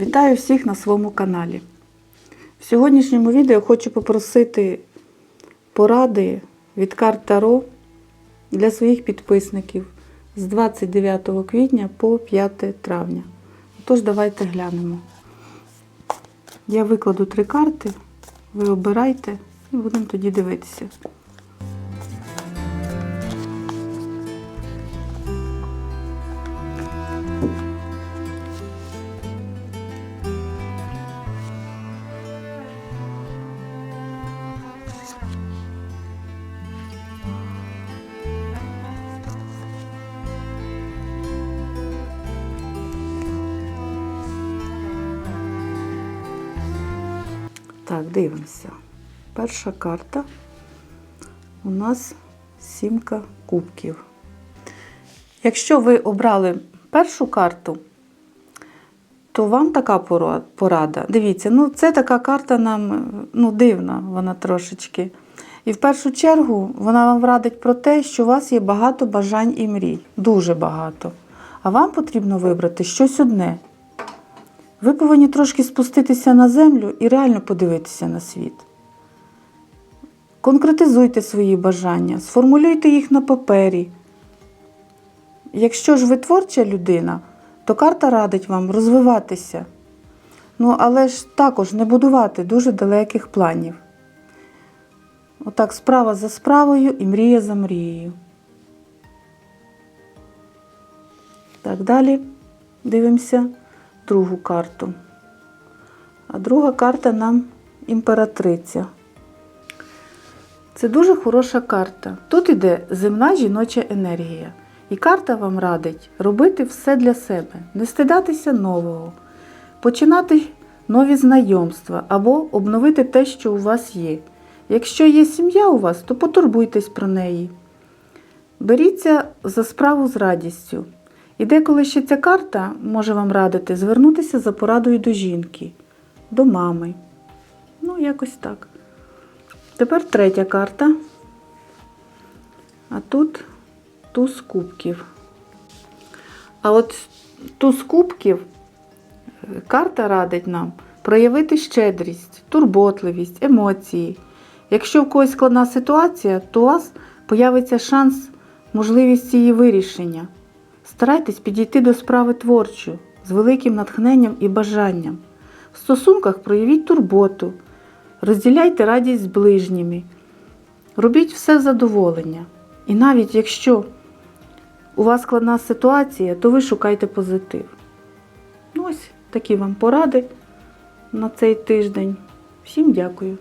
Вітаю всіх на своєму каналі. В сьогоднішньому відео хочу попросити поради від карт Таро для своїх підписників з 29 квітня по 5 травня. Тож давайте глянемо. Я викладу три карти, ви обирайте і будемо тоді дивитися. Так, дивимося. Перша карта у нас сімка кубків. Якщо ви обрали першу карту, то вам така порада. Дивіться, ну це така карта нам ну, дивна, вона трошечки. І в першу чергу вона вам радить про те, що у вас є багато бажань і мрій. Дуже багато. А вам потрібно вибрати щось одне. Ви повинні трошки спуститися на землю і реально подивитися на світ. Конкретизуйте свої бажання, сформулюйте їх на папері. Якщо ж ви творча людина, то карта радить вам розвиватися. Ну, але ж також не будувати дуже далеких планів. Отак, справа за справою і мрія за мрією. Так, далі дивимося другу карту. А друга карта нам імператриця. Це дуже хороша карта. Тут іде земна жіноча енергія. І карта вам радить робити все для себе, не стидатися нового, починати нові знайомства або обновити те, що у вас є. Якщо є сім'я у вас, то потурбуйтесь про неї. Беріться за справу з радістю. І деколи ще ця карта може вам радити звернутися за порадою до жінки, до мами. Ну, якось так. Тепер третя карта. А тут туз кубків. А от туз кубків е, карта радить нам проявити щедрість, турботливість, емоції. Якщо в когось складна ситуація, то у вас появиться шанс, можливість її вирішення. Старайтесь підійти до справи творчо, з великим натхненням і бажанням. В стосунках проявіть турботу, розділяйте радість з ближніми, робіть все в задоволення. І навіть якщо у вас складна ситуація, то ви шукайте позитив. Ну, ось такі вам поради на цей тиждень. Всім дякую.